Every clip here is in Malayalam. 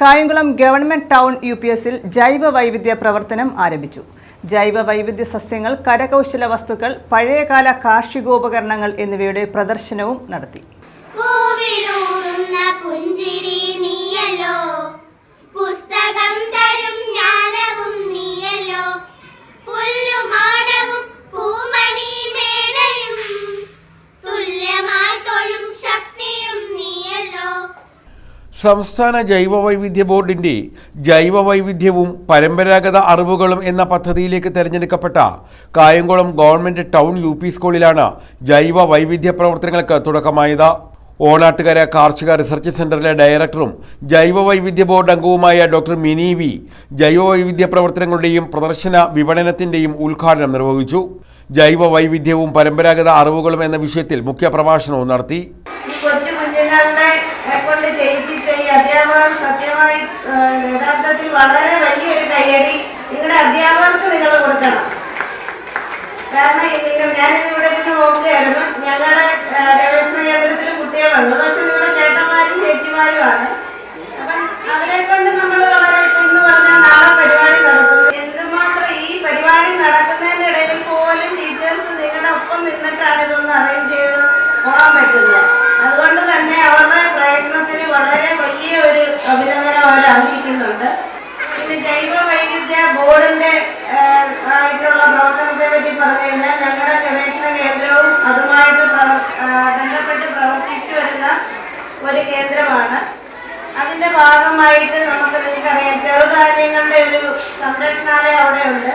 Kayamkulam government town U P എസിൽ ജൈവ വൈവിധ്യ പ്രവർത്തനം ആരംഭിച്ചു. ജൈവ വൈവിധ്യ സസ്യങ്ങൾ കരകൗശല വസ്തുക്കൾ പഴയകാല കാർഷികോപകരണങ്ങൾ എന്നിവയുടെ പ്രദർശനവും നടത്തി. പൂവിലൂറുന്ന സംസ്ഥാന ജൈവവൈവിധ്യ ബോർഡിന്റെ ജൈവവൈവിധ്യവും പരമ്പരാഗത അറിവുകളും എന്ന പദ്ധതിയിലേക്ക് തിരഞ്ഞെടുക്കപ്പെട്ട Kayamkulam government town U P സ്കൂളിലാണ് ജൈവ വൈവിധ്യ പ്രവർത്തനങ്ങൾക്ക് തുടക്കമായത്. ഓണാട്ടുകര കാർഷിക റിസർച്ച് സെന്ററിലെ ഡയറക്ടറും ജൈവവൈവിധ്യ ബോർഡ് അംഗവുമായ ഡോക്ടർ മിനി വി. ജൈവവൈവിധ്യ പ്രവർത്തനങ്ങളുടെയും പ്രദർശന വിപണനത്തിന്റെയും ഉദ്ഘാടനം നിർവഹിച്ചു. ജൈവ വൈവിധ്യവും പരമ്പരാഗത അറിവുകളും എന്ന വിഷയത്തിൽ നടത്തി. കൊണ്ട് ചെയ്യിപ്പിച്ച ഈ അധ്യാപകർ സത്യമായി യഥാർത്ഥത്തിൽ വളരെ വലിയൊരു കയ്യടി നിങ്ങളുടെ അധ്യാപകർക്ക് അതിന്റെ ഭാഗമായിട്ട് നമുക്ക് നിങ്ങൾക്കറിയാം. ചെറുധാന്യങ്ങളുടെ ഒരു സംരക്ഷണാലയം അവിടെ ഉണ്ട്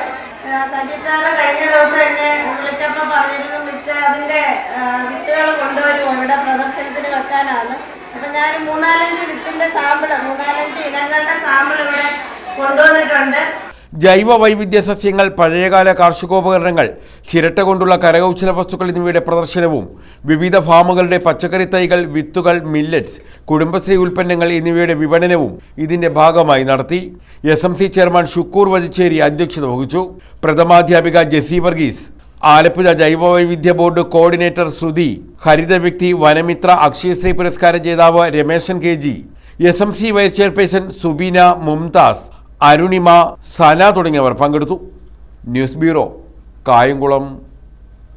സജിത് സാറ് കഴിഞ്ഞ ദിവസം എന്നെ വിളിച്ചപ്പോൾ പറഞ്ഞിരുന്നു മിക്സ് അതിന്റെ വിത്തുകൾ കൊണ്ടുവരും. ഇവിടെ പ്രദർശനത്തിന് വെക്കാനാണ്. അപ്പൊ ഞാൻ മൂന്നാലഞ്ച് വിത്തിന്റെ സാമ്പിൾ മൂന്നാലഞ്ച് ഇനങ്ങളുടെ സാമ്പിൾ ഇവിടെ കൊണ്ടുവന്നിട്ടുണ്ട്. ജൈവ വൈവിധ്യ സസ്യങ്ങൾ പഴയകാല കാർഷികോപകരണങ്ങൾ ചിരട്ട കൊണ്ടുള്ള കരകൗശല വസ്തുക്കൾ എന്നിവയുടെ പ്രദർശനവും വിവിധ ഫാമുകളുടെ പച്ചക്കറി തൈകൾ വിത്തുകൾ മില്ലറ്റ്സ് കുടുംബശ്രീ ഉൽപ്പന്നങ്ങൾ എന്നിവയുടെ വിപണനവും ഇതിന്റെ ഭാഗമായി നടത്തി. S M C chairman Shukoor Vajicheri അധ്യക്ഷത വഹിച്ചു. പ്രഥമാധ്യാപിക ജെസി വർഗീസ് ആലപ്പുഴ ജൈവവൈവിധ്യ ബോർഡ് കോർഡിനേറ്റർ ശ്രുതി ഹരിത വ്യക്തി വനമിത്ര അക്ഷയശ്രീ പുരസ്കാര ജേതാവ് Rameshan K G S M C vice chairperson Subeena Mumtaz Arunima Sana തുടങ്ങിയവർ പങ്കെടുത്തു. News bureau Kayamkulam.